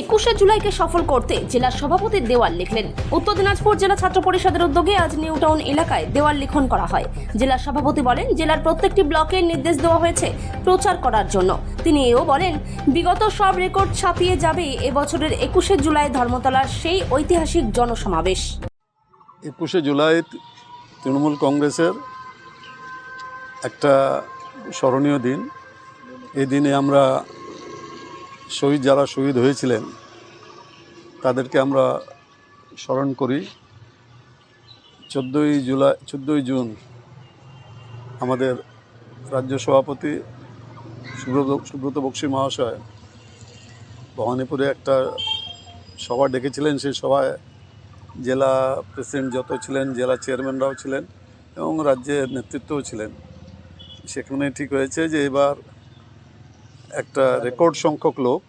একুশে জুলাইকে সফল করতে জেলার সভাপতির দেওয়াল লিখলেন। উত্তর দিনাজপুর জেলা ছাত্র পরিষদের উদ্যোগে আজ নিউ টাউন এলাকায় দেওয়াল লিখন করা হয়। জেলার সভাপতি বলেন, জেলার প্রত্যেকটি ব্লকে নির্দেশ দেওয়া হয়েছে প্রচার করার জন্য। তিনি এও বলেন, বিগত সব রেকর্ড ছাপিয়ে যাবে এবছরের একুশে জুলাই ধর্মতলার সেই ঐতিহাসিক জনসমাবেশ। একুশে জুলাই তৃণমূল কংগ্রেসের একটা স্মরণীয় দিন। এই দিনে আমরা শহীদ, যারা শহীদ হয়েছিলেন, তাদেরকে আমরা স্মরণ করি। চোদ্দোই জুলাই, চোদ্দোই জুন আমাদের রাজ্য সভাপতি সুব্রত সুব্রত বক্সী মহাশয় ভবানীপুরে একটা সভা ডেকেছিলেন। সেই সভায় জেলা প্রেসিডেন্ট যত ছিলেন, জেলা চেয়ারম্যানরাও ছিলেন এবং রাজ্যের নেতৃত্বও ছিলেন। সেখানে ঠিক হয়েছে যে এবার একটা রেকর্ড সংখ্যক লোক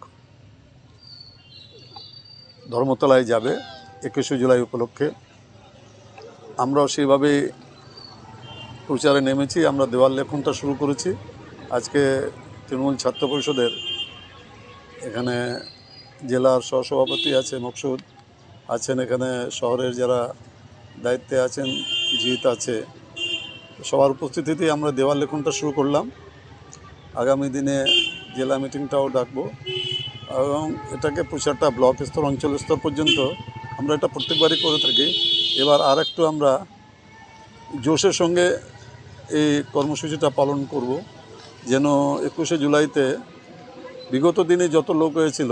ধর্মতলায় যাবে একুশে জুলাই উপলক্ষে। আমরাও সেইভাবে প্রচারে নেমেছি, আমরা দেওয়াল লেখনটা শুরু করেছি। আজকে তৃণমূল ছাত্র পরিষদের এখানে জেলার সহসভাপতি আছে মকসুদ, আছেন এখানে শহরের যারা দায়িত্বে আছেন, জিত আছে। সবার উপস্থিতিতেই আমরা দেওয়াল লেখনটা শুরু করলাম। আগামী দিনে জেলা মিটিংটাও ডাকবো। এবং এটাকে প্রচারটা ব্লক স্তর অঞ্চল স্তর পর্যন্ত আমরা এটা প্রত্যেকবারই করে থাকি। এবার আর একটু আমরা জোশের সঙ্গে এই কর্মসূচিটা পালন করব যেন একুশে জুলাইতে বিগত দিনে যত লোক হয়েছিল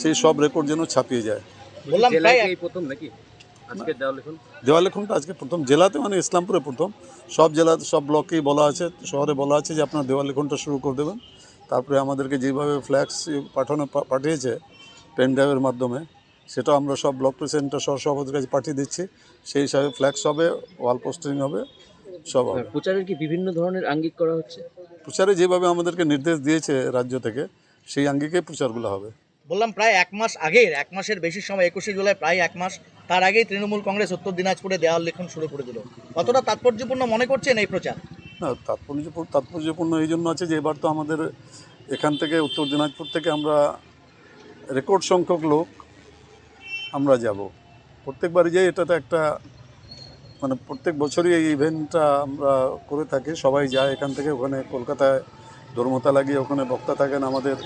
সেই সব রেকর্ড যেন ছাপিয়ে যায়। বললাম এই প্রথম নাকি? আজকে দেওয়া লিখুন। দেওয়ালেখনটা আজকে প্রথম জেলাতে মানে ইসলামপুরে প্রথম। সব জেলা সব ব্লকেই বলা আছে শহরে বলা আছে যে আপনার দেওয়ালেখনটা শুরু করে দেবেন। তারপরে আমাদেরকে যেভাবে ফ্ল্যাক্স পাঠানো পাঠিয়েছে পেন ড্রাইভের মাধ্যমে সেটা আমরা সব ব্লক প্রেসিডেন্টের সহসভাপতির কাছে পাঠিয়ে দিচ্ছি। সেই হিসাবে ফ্ল্যাক্স হবে ওয়াল পোস্টিং হবে সব হবে। প্রচারের কি বিভিন্ন ধরনের আঙ্গিক করা হচ্ছে? প্রচারে যেভাবে আমাদেরকে নির্দেশ দিয়েছে রাজ্য থেকে সেই আঙ্গিকে প্রচারগুলো হবে। বললাম প্রায় এক মাস আগের, এক মাসের বেশি সময়, একুশে জুলাই প্রায় এক মাস, তার আগেই তৃণমূল কংগ্রেস উত্তর দিনাজপুরে দেওয়াল লিখন শুরু করে দিল। কতটা তাৎপর্যপূর্ণ মনে করছেন এই প্রচার? না, তাৎপর্যপূর্ণ তাৎপর্যপূর্ণ এই জন্য আছে যে, এবার তো আমাদের এখান থেকে উত্তর দিনাজপুর থেকে আমরা রেকর্ড সংখ্যক লোক আমরা যাব। প্রত্যেকবারই যাই এটাতে একটা মানে প্রত্যেক বছরই এই ইভেন্টটা আমরা করে থাকি, সবাই যায় এখান থেকে, ওখানে কলকাতায় ধর্মতলা গিয়ে ওখানে বক্তা থাকেন আমাদের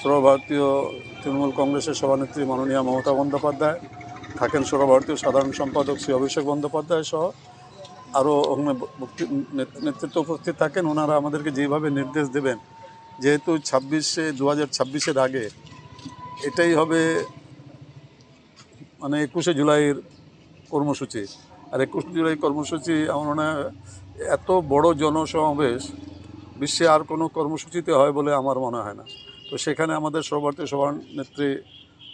সর্বভারতীয় তৃণমূল কংগ্রেসের সভানেত্রী মাননীয়া মমতা বন্দ্যোপাধ্যায়, থাকেন সর্বভারতীয় সাধারণ সম্পাদক শ্রী অভিষেক বন্দ্যোপাধ্যায় সহ আরও ওখানে নেতৃত্ব উপস্থিত থাকেন। ওনারা আমাদেরকে যেভাবে নির্দেশ দেবেন, যেহেতু ছাব্বিশে দু হাজার ছাব্বিশের আগে এটাই হবে মানে একুশে জুলাইয়ের কর্মসূচি। আর একুশে জুলাই কর্মসূচি আমার মনে হয় এত বড় জনসমাবেশ, বিশ্বে আর কোনো কর্মসূচিতে হয় বলে আমার মনে হয় না। তো সেখানে আমাদের সর্বভারতীয় সভানেত্রী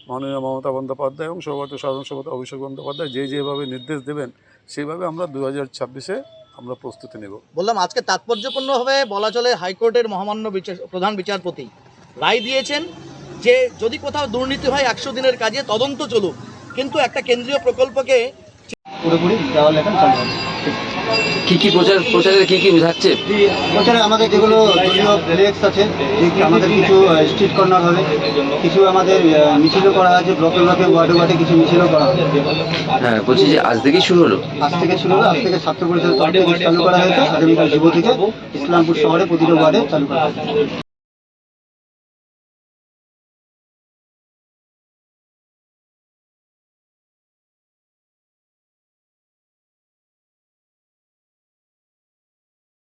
মাননীয় মমতা বন্দ্যোপাধ্যায় এবং সর্বভারতীয় সাধারণ সভাপতি অভিষেক বন্দ্যোপাধ্যায় যে যেভাবে নির্দেশ দেবেন সেইভাবে আমরা দু হাজার ছাব্বিশে আমরা প্রস্তুতি নেব। বললাম আজকে তাৎপর্যপূর্ণভাবে বলা চলে হাইকোর্টের মহামান্য বিচার প্রধান বিচারপতি। রায় দিয়েছেন যে যদি কোথাও দুর্নীতি হয় একশো দিনের কাজে তদন্ত চলুক। কিন্তু একটা কেন্দ্রীয় প্রকল্পকে পুরোপুরি চালু হবে কি কি প্রচার প্রচারে কি কি বোঝাচ্ছে প্রচারে আমাদের যেগুলো দলীয় ফ্লেক্স আছে যে আমাদের কিছু স্ট্রিট কর্নার হবে কিছু আমাদের মিছিলও করা আছে ব্লকে ব্লকে ওয়ার্ডে ওয়ার্ডে কিছু মিছিলও করা হবে। হ্যাঁ বলছি যে আজ থেকেই শুরু হলো? আজ থেকে শুরু হলো আজ থেকে ছাত্র পরিষদের চালু করা হয়েছে আগামীকাল যুব থেকে ইসলামপুর শহরে প্রতিটা ওয়ার্ডে চালু করা হবে